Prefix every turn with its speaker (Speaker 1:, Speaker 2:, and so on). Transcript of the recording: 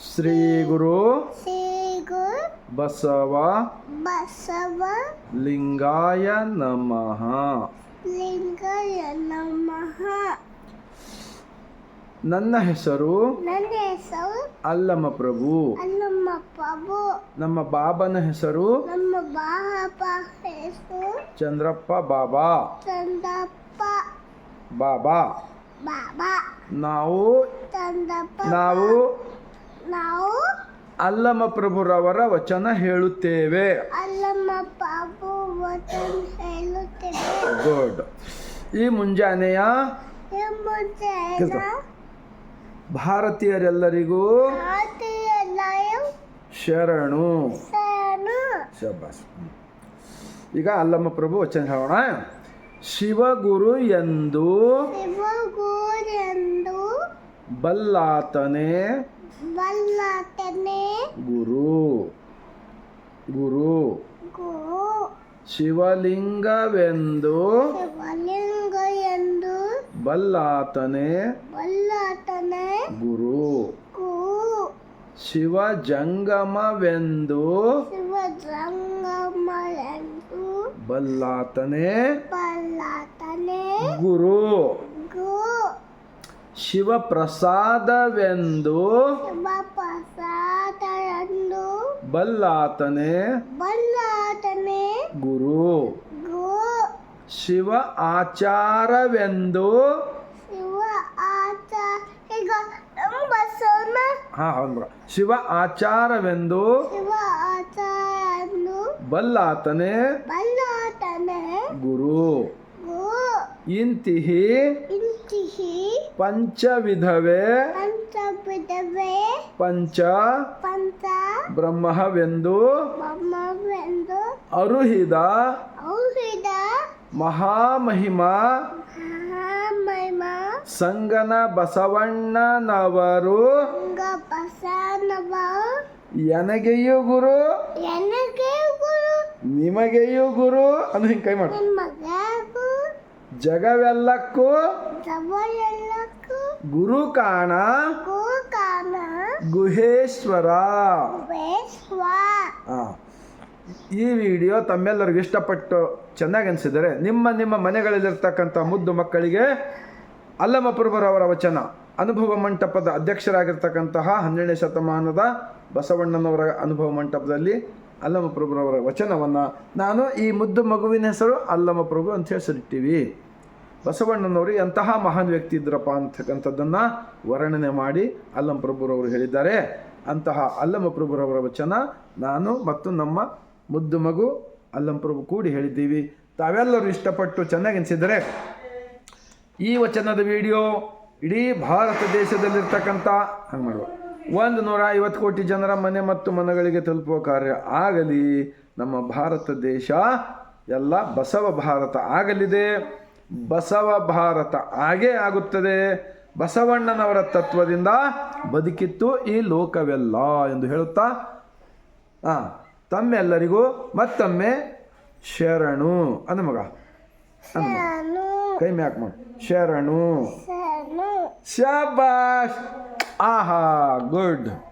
Speaker 1: ಶ್ರೀ ಗುರು ಬಸವ
Speaker 2: ಬಸವ
Speaker 1: ಲಿಂಗಾಯ ನಮಃ.
Speaker 2: ಲಿಂಗಾಯ ನಮಃ.
Speaker 1: ನನ್ನ ಹೆಸರು
Speaker 2: ನನ್ನ ಹೆಸರು
Speaker 1: ಅಲ್ಲಮ ಪ್ರಭು.
Speaker 2: ಅಲ್ಲಮ್ಮ ಪ್ರಭು.
Speaker 1: ನಮ್ಮ ಬಾಬನ ಹೆಸರು
Speaker 2: ನಮ್ಮ ಬಾಬ ಹೆಸರು
Speaker 1: ಚಂದ್ರಪ್ಪ ಬಾಬಾ.
Speaker 2: ಚಂದ್ರಪ್ಪ
Speaker 1: ಬಾಬಾ.
Speaker 2: ಬಾಬಾ.
Speaker 1: ನಾವು
Speaker 2: ಚಂದ್ರಪ್ಪ
Speaker 1: ನಾವು
Speaker 2: ನಾವು
Speaker 1: ಅಲ್ಲಮ ಪ್ರಭುರವರ ವಚನ ಹೇಳುತ್ತೇವೆ.
Speaker 2: ಅಲ್ಲಮ್ಮ ಪ್ರಭು ವಚನ ಹೇಳುತ್ತೇವೆ.
Speaker 1: ಗುಡ್ ಈ ಮುಂಜಾನೆಯ ಭಾರತೀಯರೆಲ್ಲರಿಗೂ
Speaker 2: ಭಾರತೀಯ
Speaker 1: ಶರಣು.
Speaker 2: ಶರಣು.
Speaker 1: ಶಬಾಸ್. ಈಗ ಅಲ್ಲಮ್ಮ ಪ್ರಭು ವಚನ ಹೇಳೋಣ. ಶಿವಗುರು ಎಂದು
Speaker 2: ಶಿವಗುರೆಂದು
Speaker 1: ಬಲ್ಲಾತನೇ
Speaker 2: ಬಲ್ಲತನೆ
Speaker 1: ಗುರು ಗುರು
Speaker 2: ಗುರು
Speaker 1: ಶಿವಲಿಂಗವೆಂದು
Speaker 2: ಶಿವಲಿಂಗ ಎಂದು
Speaker 1: ಬಲ್ಲಾತನೆ
Speaker 2: ಬಲ್ಲತನೆ
Speaker 1: ಗುರು
Speaker 2: ಗುರು
Speaker 1: ಶಿವ ಜಂಗಮವೆಂದು
Speaker 2: ಶಿವ ಜಂಗಮ ಎಂದು
Speaker 1: ಬಲ್ಲಾತನೆ
Speaker 2: ಬಲ್ಲಾತನೆ
Speaker 1: ಗುರು. ಶಿವಪ್ರಸಾದವೆಂದು ಬಲ್ಲಾತನೇ
Speaker 2: ಬಲ್ಲತನೆ
Speaker 1: ಗುರು. ಶಿವ ಆಚಾರವೆಂದು ಹಾ ಹೌದು ಶಿವ ಆಚಾರವೆಂದು ಬಲ್ಲಾತನೇ
Speaker 2: ಬಲ್ಲತನೆ
Speaker 1: ಗುರು. ಇಂತಿಹಿ
Speaker 2: ಇಂತಿಹಿ
Speaker 1: ಪಂಚವಿಧವೇ. ಪಂಚ
Speaker 2: ಪಂಚ.
Speaker 1: ಬ್ರಹ್ಮವೆಂದು.
Speaker 2: ಬ್ರಹ್ಮವೆಂದು.
Speaker 1: ಅರುಹಿದ.
Speaker 2: ಅರುಹಿದ.
Speaker 1: ಮಹಾಮಹಿಮ. ಸಂಗನ ಬಸವಣ್ಣನವರು. ಎನಗೆಯು ಗುರು. ನಿಮಗೆಯು ಗುರು. ಅನ್ನು ಹಿಂಗೆ ಕೈ ಮಾಡಿ. ಜಗವೆಲ್ಲಕ್ಕೂ.
Speaker 2: ಸವಯಲ್ಲಕ್ಕೂ
Speaker 1: ಗುರು ಕಾಣ
Speaker 2: ಗೋಕಾನ
Speaker 1: ಗುಹೇಶ್ವರ ಈ ವಿಡಿಯೋ ತಮ್ಮೆಲ್ಲರಿಗೂ ಇಷ್ಟಪಟ್ಟು ಚೆನ್ನಾಗಿ ಅನಿಸಿದರೆ ನಿಮ್ಮ ನಿಮ್ಮ ಮನೆಗಳಲ್ಲಿರ್ತಕ್ಕಂಥ ಮುದ್ದು ಮಕ್ಕಳಿಗೆ ಅಲ್ಲಮಪ್ರಭುರವರ ವಚನ ಅನುಭವ ಮಂಟಪದ ಅಧ್ಯಕ್ಷರಾಗಿರ್ತಕ್ಕಂತಹ ಹನ್ನೆರಡನೇ ಶತಮಾನದ ಬಸವಣ್ಣನವರ ಅನುಭವ ಮಂಟಪದಲ್ಲಿ ಅಲ್ಲಮಪ್ರಭುರವರ ವಚನವನ್ನು ನಾನು ಈ ಮುದ್ದು ಮಗುವಿನ ಹೆಸರು ಅಲ್ಲಮಪ್ರಭು ಅಂತ ಹೆಸರಿಟ್ಟಿವಿ. ಬಸವಣ್ಣನವರು ಎಂತಹ ಮಹಾನ್ ವ್ಯಕ್ತಿ ಇದ್ರಪ್ಪ ಅಂತಕ್ಕಂಥದ್ದನ್ನು ವರ್ಣನೆ ಮಾಡಿ ಅಲ್ಲಮ ಪ್ರಭುರವರು ಹೇಳಿದ್ದಾರೆ. ಅಂತಹ ಅಲ್ಲಮ ಪ್ರಭುರವರ ವಚನ ನಾನು ಮತ್ತು ನಮ್ಮ ಮುದ್ದು ಮಗು ಅಲ್ಲಂ ಪ್ರಭು ಕೂಡಿ ಹೇಳಿದ್ದೀವಿ. ತಾವೆಲ್ಲರೂ ಇಷ್ಟಪಟ್ಟು ಚೆನ್ನಾಗಿ ಅನಿಸಿದರೆ ಈ ವಚನದ ವಿಡಿಯೋ ಇಡೀ ಭಾರತ ದೇಶದಲ್ಲಿರ್ತಕ್ಕಂಥ ಹಂಗೆ ಮಾಡುವ. ಒಂದು ನೂರ ಐವತ್ತು ಕೋಟಿ ಜನರ ಮನೆ ಮತ್ತು ಮನಗಳಿಗೆ ತಲುಪುವ ಕಾರ್ಯ ಆಗಲಿ. ನಮ್ಮ ಭಾರತ ದೇಶ ಎಲ್ಲ ಬಸವ ಭಾರತ ಆಗಲಿದೆ. ಬಸವ ಭಾರತ. ಹಾಗೇ ಆಗುತ್ತದೆ. ಬಸವಣ್ಣನವರ ತತ್ವದಿಂದ ಬದುಕಿತ್ತು ಈ ಲೋಕವೆಲ್ಲ ಎಂದು ಹೇಳುತ್ತಾ ಆ, ತಮ್ಮೆಲ್ಲರಿಗೂ ಮತ್ತೊಮ್ಮೆ ಶರಣು. ಅಂದ ಮಗ. ಕೈ ಮ್ಯಾಕ್ ಮಾಡು. ಶರಣು. ಶಾಬಾಷ್. ಆಹಾ ಗುಡ್.